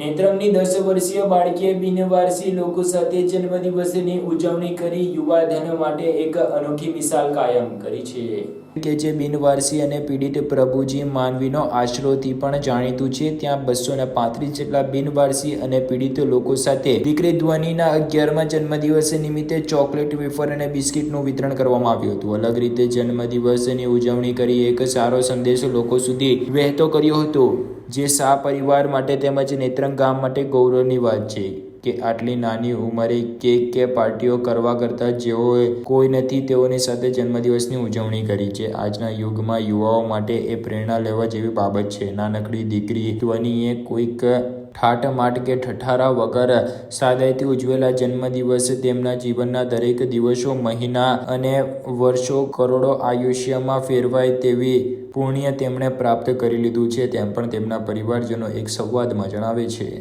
નેત્રંગની દસ વર્ષીય બાળકીએ બિનવારસી લોકો સાથે જન્મદિવસની ઉજવણી કરી યુવાધન માટે એક અનોખી મિસાલ કાયમ કરી છે. કે જે બિનવારસી અને પીડિત પ્રભુજી માનવીનો આશરોથી પણ જાણીતું છે, ત્યાં બસો ને પાંત્રીસ જેટલા બિનવારસી અને પીડિત લોકો સાથે દીકરી ધ્વનિના અગિયારમા જન્મદિવસ નિમિત્તે ચોકલેટ, વેફર અને બિસ્કિટનું વિતરણ કરવામાં આવ્યું હતું. અલગ રીતે જન્મદિવસની ઉજવણી કરી એક સારો સંદેશ લોકો સુધી વહેતો કર્યો હતો. જે શાહ પરિવાર માટે તેમજ નેત્રંગ ગામ માટે ગૌરવની વાત છે. કે આટલી નાની ઉંમરે કેક કે પાર્ટીઓ કરવા કરતાં જેઓએ કોઈ નથી તેઓની સાથે જન્મદિવસની ઉજવણી કરી છે. આજના યુગમાં યુવાઓ માટે એ પ્રેરણા લેવા જેવી બાબત છે. નાનકડી દીકરી ધ્વનિએ કોઈક ઠાટ માટ કે ઠઠારા વગર સાદાઈથી ઉજવેલા જન્મદિવસ, તેમના જીવનના દરેક દિવસો, મહિના અને વર્ષો કરોડો આયુષ્યમાં ફેરવાય તેવી પુણ્ય તેમણે પ્રાપ્ત કરી લીધું છે. તેમ પણ તેમના પરિવારજનો એક સંવાદમાં જણાવે છે.